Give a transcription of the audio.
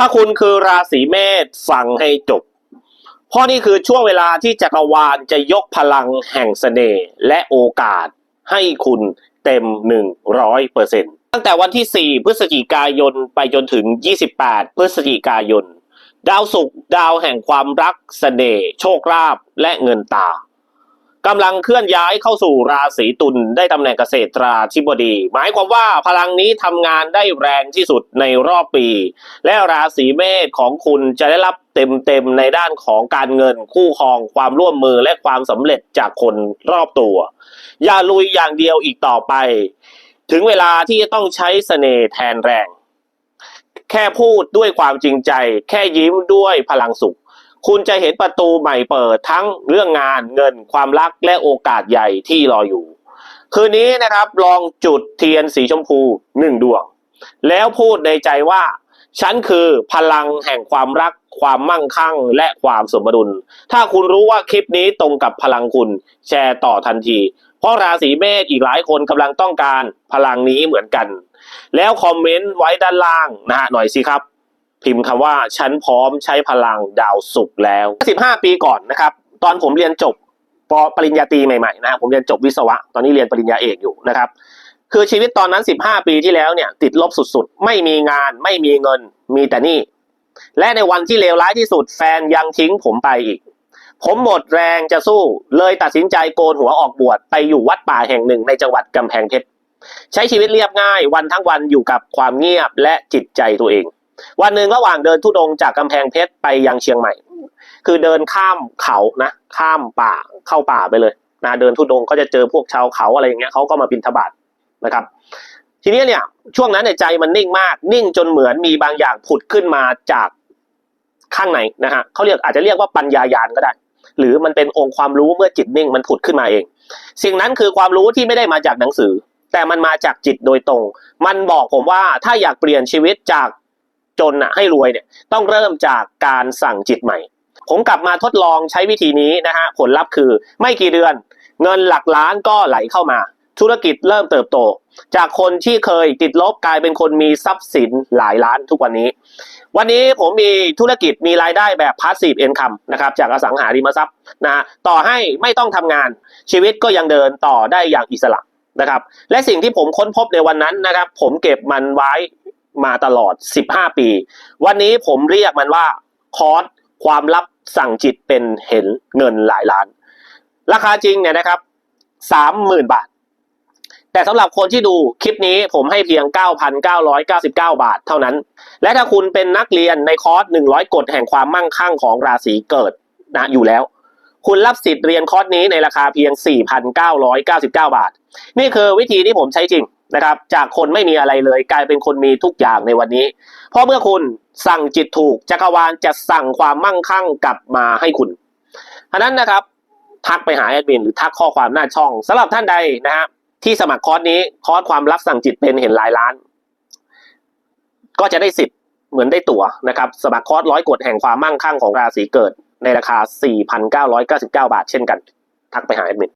ถ้าคุณคือราศีเมษฟังให้จบ เพราะนี่คือช่วงเวลาที่จักรวาลจะยกพลังแห่งเสน่ห์และโอกาสให้คุณเต็ม 100%ตั้งแต่วันที่ 4 พฤศจิกายนไปจนถึง 28 พฤศจิกายน ดาวศุกร์ดาวแห่งความรักเสน่ห์โชคลาภและเงินตา กำลังเคลื่อนย้ายเข้าสู่ราศีตุลได้ตำแหน่งเกษตราธิบดี หมายความว่าพลังนี้ทำงานได้แรงที่สุดในรอบปี และราศีเมษของคุณจะได้รับเต็มๆในด้านของการเงินคู่ครองความร่วมมือและความสำเร็จจากคนรอบตัว อย่าลุยอย่างเดียวอีกต่อไป ถึงเวลาที่จะต้องใช้เสน่ห์แทนแรง แค่พูดด้วยความจริงใจ แค่ยิ้มด้วยพลังสุข คุณจะเห็นประตูใหม่เปิดทั้งเรื่องงานเงินความรักและโอกาสใหญ่ที่รออยู่ คืนนี้นะครับลองจุดเทียนสีชมพูหนึ่งดวง แล้วพูดในใจว่า ฉันคือพลังแห่งความรัก ความมั่งคั่ง และความสมดุล ถ้าคุณรู้ว่าคลิปนี้ตรงกับพลังคุณแชร์ต่อทันที เพราะราศีเมษอีกหลายคนกำลังต้องการพลังนี้เหมือนกัน แล้วคอมเมนต์ไว้ด้านล่างนะฮะหน่อยสิครับ พิมพ์คำว่าฉันพร้อมใช้พลังดาวศุกแล้ว 15 ปีก่อนนะครับ ตอนผมเรียนจบปปริญญาตรีใหม่ๆนะครับผมเรียนจบวิศวะ ตอนนี้เรียนปริญญาเอกอยู่นะครับ คือชีวิตตอนนั้น 15 ปีที่แล้วเนี่ยติดลบสุดๆ ไม่มีงานไม่มีเงินมีแต่นี่ และในวันที่เลวร้ายที่สุดแฟนยังทิ้งผมไปอีก ผมหมดแรงจะสู้เลยตัดสินใจโกนหัวออกบวชไปอยู่วัดป่าแห่งหนึ่งในจังหวัดกำแพงเพชรใช้ชีวิตเรียบง่ายวันทั้งวันอยู่กับความเงียบและจิตใจตัวเอง วันหนึ่งระหว่างเดินทุดงจากกำแพงเพชรไปยังเชียงใหม่ คือเดินข้ามเขานะข้ามป่าเข้าป่าไปเลยนะเดินทุดงก็จะเจอพวกชาวเขาอะไรอย่างเงี้ยเขาก็มาบินทบาทนะครับ ทีนี้เนี่ยช่วงนั้นเนี่ยใจมันนิ่งมาก นิ่งจนเหมือนมีบางอย่างผุดขึ้นมาจากข้างในนะฮะเขาเรียกอาจจะเรียกว่าปัญญายาณก็ได้ หรือมันเป็นองค์ความรู้เมื่อจิตนิ่งมันผุดขึ้นมาเอง สิ่งนั้นคือความรู้ที่ไม่ได้มาจากหนังสือ แต่มันมาจากจิตโดยตรง มันบอกผมว่าถ้าอยากเปลี่ยนชีวิตจาก จนอะให้รวยเนี่ยต้องเริ่มจากการสั่งจิตใหม่ ผมกลับมาทดลองใช้วิธีนี้นะฮะผลลัพธ์คือไม่กี่เดือน เงินหลักล้านก็ไหลเข้ามา ธุรกิจเริ่มเติบโต จากคนที่เคยติดลบกลายเป็นคนมีทรัพย์สินหลายล้านทุกวันนี้ วันนี้ผมมีธุรกิจมีรายได้แบบ passive income นะครับจากอสังหาริมทรัพย์นะต่อให้ไม่ต้องทำงานชีวิตก็ยังเดินต่อได้อย่างอิสระนะครับและสิ่งที่ผมค้นพบในวันนั้นนะครับผมเก็บมันไว้ มาตลอด 15 ปี วันนี้ผมเรียกมันว่าคอร์สความลับสั่งจิตเป็นเห็นเงินหลายล้าน ราคาจริงเนี่ยนะครับ 30,000 บาท แต่สำหรับคนที่ดูคลิปนี้ผมให้เพียง 9,999 บาทเท่านั้น และถ้าคุณเป็นนักเรียนในคอร์ส 100 กฎแห่งความมั่งคั่งของราศีเกิดนะอยู่แล้วคุณรับสิทธิ์เรียนคอร์สนี้ในราคาเพียง 4,999 บาท นี่คือวิธีที่ผมใช้จริง นะครับ จากคนไม่มีอะไรเลย กลายเป็นคนมีทุกอย่างในวันนี้ เพราะเมื่อคุณสั่งจิตถูกจักรวาลจะสั่งความมั่งคั่งกลับมาให้คุณฉะนั้นนะครับ ทักไปหาแอดมินหรือทักข้อความหน้าช่องสำหรับท่านใดนะฮะที่สมัครคอร์สนี้คอร์สความลับสั่งจิตเป็นเห็นหลายล้าน ก็จะได้สิทธิ์เหมือนได้ตั๋วนะครับสมัครคอร์สร้อยกฎแห่งความมั่งคั่งของราศีเกิดในราคา 4,999 บาท เช่นกัน ทักไปหาแอดมิน